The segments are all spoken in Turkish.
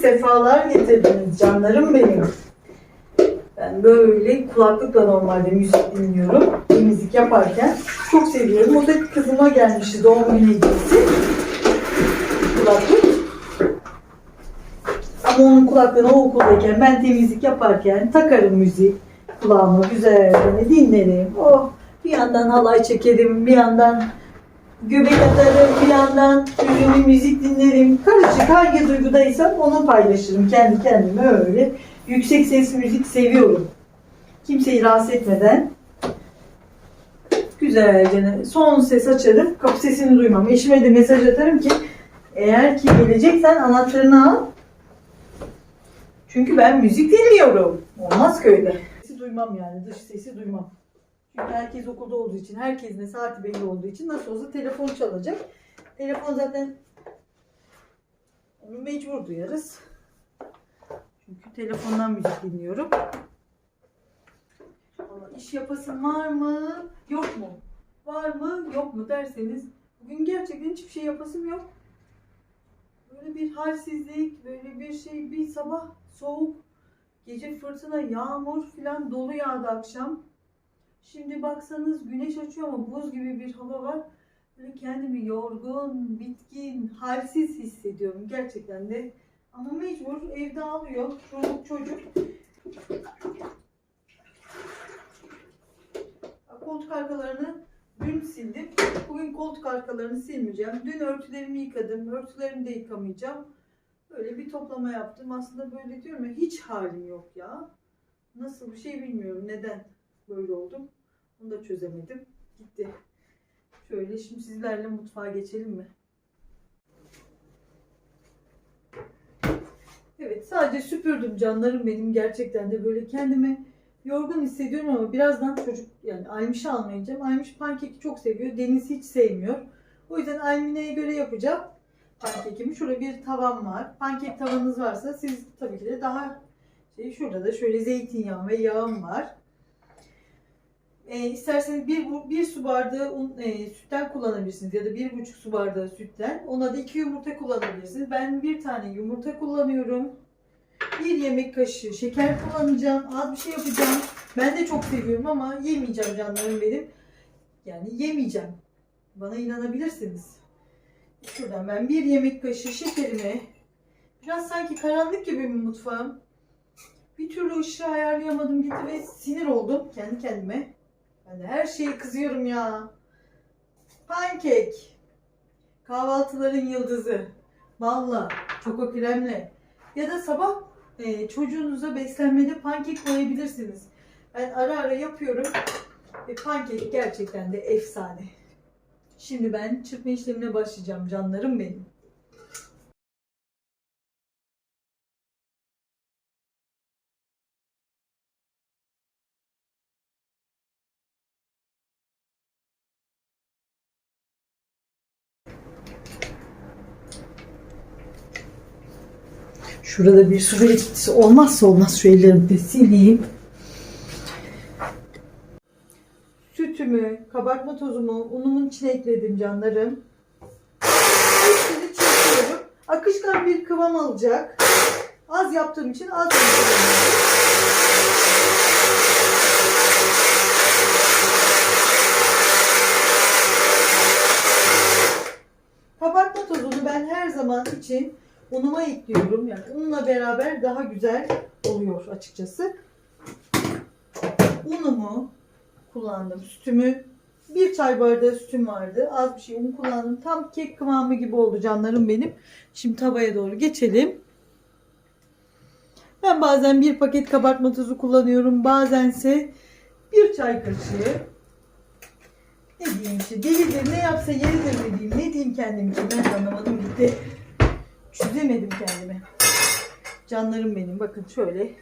sefalar getirdiniz canlarım benim. Ben böyle kulaklıkla normalde müzik dinliyorum. Temizlik yaparken çok seviyorum. O da kızıma gelmişti doğum günü hediyesi. Kulaklık. Ama onun kulaklığını o okuldayken ben temizlik yaparken takarım müzik. Kulağıma güzelce dinlerim. Oh bir yandan halay çekerim, bir yandan göbek atarım, bir yandan hüzünlü müzik dinlerim. Karışık hangi duygudaysam onu paylaşırım kendi kendime öyle. Yüksek ses müzik seviyorum. Kimseyi rahatsız etmeden güzelce son ses açarım. Kapı sesini duymam. Eşime de mesaj atarım ki eğer ki geleceksen anahtarını al. Çünkü ben müzik dinliyorum. Olmaz ki öyle. Sesi duymam yani. Dış sesi duymam. Çünkü herkes okulda olduğu için, herkesin de saati belli olduğu için nasıl olsa telefon çalacak. Telefon zaten onu mecbur duyarız. Çünkü telefondan müzik dinliyorum. Ama iş yapasın var mı? Yok mu? Var mı? Yok mu derseniz bugün gerçekten hiçbir şey yapasım yok. Böyle bir halsizlik, böyle bir şey, bir sabah soğuk, gece fırtına, yağmur filan dolu yağdı akşam. Şimdi baksanız güneş açıyor ama buz gibi bir hava var. Böyle kendimi yorgun, bitkin, halsiz hissediyorum gerçekten de. Ama mecbur evde ağlıyor çocuk çocuk. Koltuk arkalarını dün sildim. Bugün koltuk arkalarını silmeyeceğim. Dün örtülerimi yıkadım. Örtülerimi de yıkamayacağım. Böyle bir toplama yaptım. Aslında böyle diyorum ya hiç halim yok ya. Nasıl bir şey bilmiyorum. Neden böyle oldum? Onu da çözemedim. Gitti. Şöyle şimdi sizlerle mutfağa geçelim mi? Evet sadece süpürdüm canlarım benim gerçekten de böyle kendimi yorgun hissediyorum ama birazdan çocuk yani Aymiş'i almayacağım. Aymiş pankeki çok seviyor. Deniz hiç sevmiyor. O yüzden Aymine'ye göre yapacağım pankekimi. Şurada bir tavam var. Pankek tavanız varsa siz tabii ki de daha şey şurada da şöyle zeytinyağı ve yağım var. E, isterseniz bir, bir su bardağı un, e, sütten kullanabilirsiniz ya da bir buçuk su bardağı sütten. Ona da iki yumurta kullanabilirsiniz. Ben bir tane yumurta kullanıyorum. Bir yemek kaşığı şeker kullanacağım. Az bir şey yapacağım. Ben de çok seviyorum ama yemeyeceğim canlarım benim. Yani yemeyeceğim. Bana inanabilirsiniz. Şuradan ben bir yemek kaşığı şekerimi biraz sanki karanlık gibi bir mutfağım. Bir türlü ışığı ayarlayamadım gitti ve sinir oldum kendi kendime. Ben de her şeye kızıyorum ya. Pankek. Kahvaltıların yıldızı. Balla, çoko kremle. Ya da sabah e, çocuğunuza beslenmede pankek koyabilirsiniz. Ben ara ara yapıyorum. Ve pankek gerçekten de efsane. Şimdi ben çırpma işlemine başlayacağım canlarım benim. Şurada bir su birikintisi olmazsa olmaz şu ellerimi sileyim. Sütümü, kabartma tozumu, unumun içine ekledim canlarım. Hepsini çırpıyorum. Akışkan bir kıvam alacak. Az yaptığım için az. Kabartma tozunu ben her zaman için unuma ekliyorum. Yani unla beraber daha güzel oluyor açıkçası. Unumu kullandım. Sütümü bir çay bardağı sütüm vardı. Az bir şey un kullandım. Tam kek kıvamı gibi oldu canlarım benim. Şimdi tavaya doğru geçelim. Ben bazen bir paket kabartma tozu kullanıyorum. Bazense bir çay kaşığı. Ne diyeyim işte delidir ne yapsa yeridir mi diyeyim. Ne diyeyim kendim için ben anlamadım gitti. Çözemedim kendimi. Canlarım benim bakın şöyle.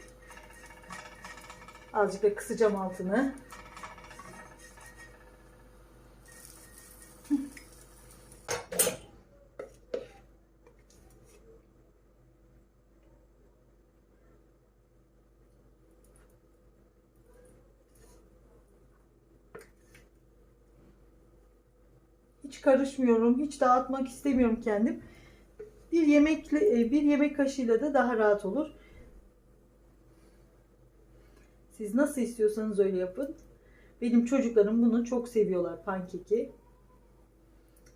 Azıcık da kısacağım altını. Hiç karışmıyorum. Hiç dağıtmak istemiyorum kendim. Bir yemekle e, bir yemek kaşığıyla da daha rahat olur. Siz nasıl istiyorsanız öyle yapın. Benim çocuklarım bunu çok seviyorlar pankeki.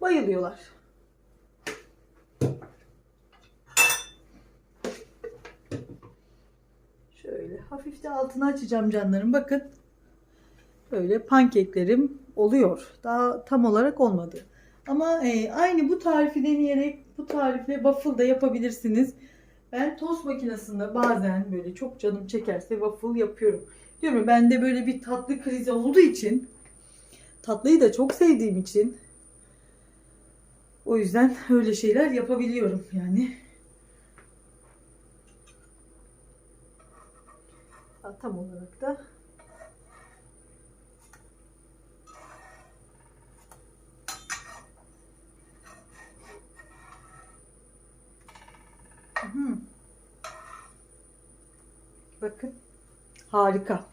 Bayılıyorlar. Şöyle hafif de altını açacağım canlarım. Bakın. Böyle pankeklerim oluyor. Daha tam olarak olmadı. Ama e, aynı bu tarifi deneyerek bu tarifle waffle da yapabilirsiniz. Ben tost makinesinde bazen böyle çok canım çekerse waffle yapıyorum. Diyorum ya, bende böyle bir tatlı krizi olduğu için tatlıyı da çok sevdiğim için o yüzden öyle şeyler yapabiliyorum yani. Tam olarak da Bakın. Harika.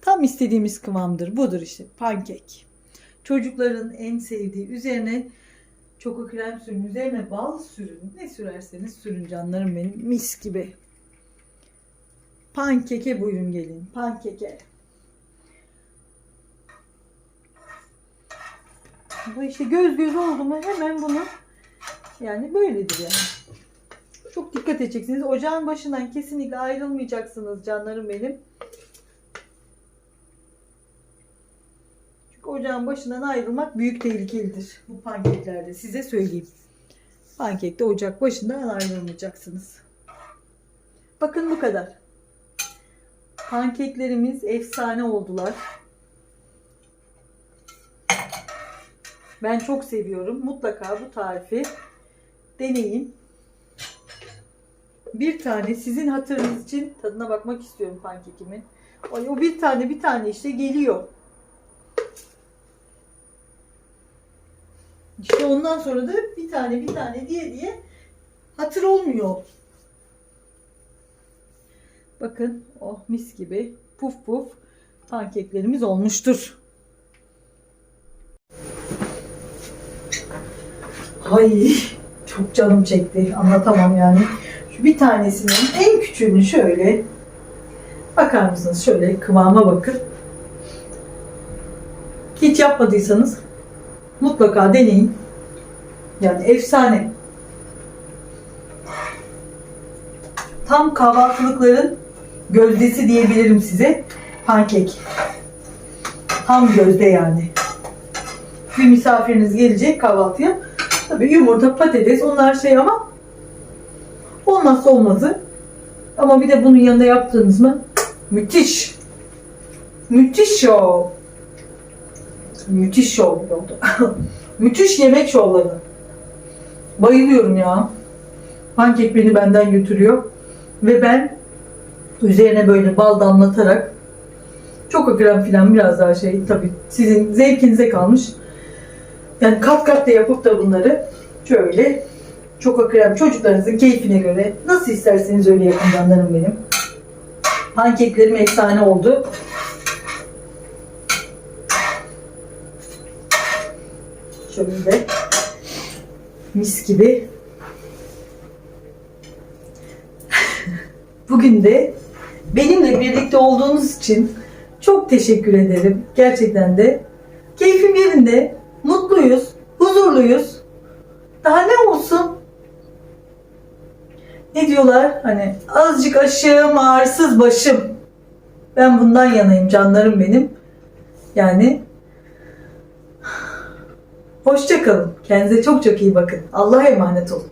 Tam istediğimiz kıvamdır. Budur işte pankek. Çocukların en sevdiği üzerine çoko krem sürün, üzerine bal sürün. Ne sürerseniz sürün canlarım benim. Mis gibi. Pankeke buyurun gelin. Pankeke. Bu işte göz göz oldu mu hemen bunu yani böyledir yani. Çok dikkat edeceksiniz. Ocağın başından kesinlikle ayrılmayacaksınız canlarım benim. Çünkü ocağın başından ayrılmak büyük tehlikelidir. Bu pankeklerde size söyleyeyim. Pankekte ocak başından ayrılmayacaksınız. Bakın bu kadar. Pankeklerimiz efsane oldular. Ben çok seviyorum. Mutlaka bu tarifi deneyin. Bir tane sizin hatırınız için tadına bakmak istiyorum pankekimin. Ay, o bir tane bir tane işte geliyor. İşte ondan sonra da bir tane bir tane diye diye hatır olmuyor. Bakın oh mis gibi puf puf pankeklerimiz olmuştur. Ay çok canım çekti anlatamam yani. Bir tanesinin en küçüğünü şöyle bakar mısınız şöyle kıvama bakın. Hiç yapmadıysanız mutlaka deneyin. Yani efsane. Tam kahvaltılıkların gözdesi diyebilirim size. Pankek. Tam gözde yani. Bir misafiriniz gelecek kahvaltıya. Tabii yumurta, patates onlar şey ama olmazsa olmazı. Ama bir de bunun yanında yaptığınız mı müthiş. Müthiş şov. Müthiş şov oldu. müthiş yemek şovları. Bayılıyorum ya. Pankek beni benden götürüyor. Ve ben üzerine böyle bal damlatarak çok krem filan biraz daha şey tabii sizin zevkinize kalmış. Yani kat kat da yapıp da bunları şöyle çok krem çocuklarınızın keyfine göre nasıl isterseniz öyle yapın canlarım benim. Pankeklerim efsane oldu. Şöyle mis gibi. Bugün de benimle birlikte olduğunuz için çok teşekkür ederim. Gerçekten de keyfim yerinde, mutluyuz, huzurluyuz. Daha ne olsun? Ne diyorlar? Hani azıcık aşığım, ağırsız başım. Ben bundan yanayım canlarım benim. Yani hoşça kalın. Kendinize çok çok iyi bakın. Allah'a emanet olun.